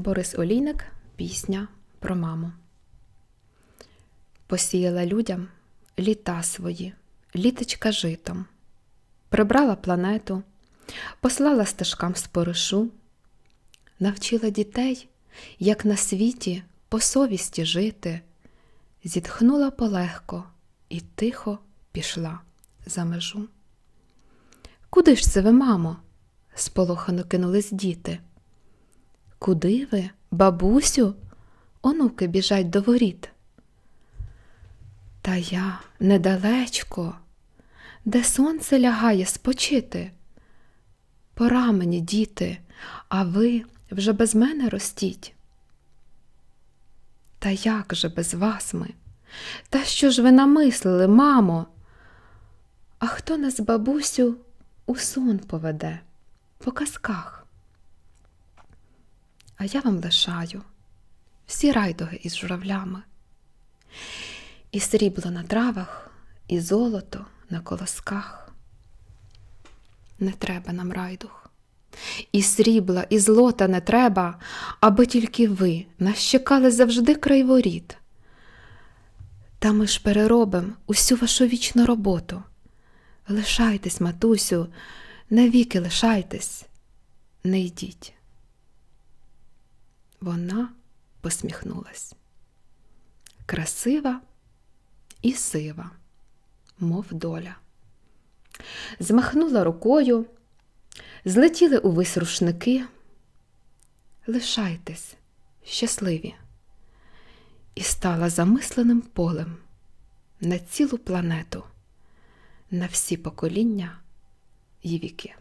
Борис Олійник Пісня про маму. Посіяла людям літа свої, літочка житом, прибрала планету, послала стежкам споришу, навчила дітей, як на світі по совісті жити, зітхнула полегко і тихо пішла за межу. Куди ж це ви, мамо? сполохано кинулись діти. Куди ви, бабусю? Онуки біжать до воріт. Та я недалечко, де сонце лягає спочити. Пора мені, діти, а ви вже без мене ростіть. Та як же без вас ми? Та що ж ви намислили, мамо? А хто нас, бабусю, у сон поведе по казках? А я вам лишаю всі райдуги із журавлями, і срібло на травах, і золото на колосках. Не треба нам райдух, і срібла, і злота не треба, аби тільки ви нас чекали завжди край воріт. Та ми ж переробим усю вашу вічну роботу. Лишайтесь, матусю, навіки лишайтесь, не йдіть. Вона посміхнулась. Красива і сива, мов доля. Змахнула рукою, злетіли увесь рушники. Лишайтесь, щасливі, і стала замисленим полем на цілу планету, на всі покоління й віки.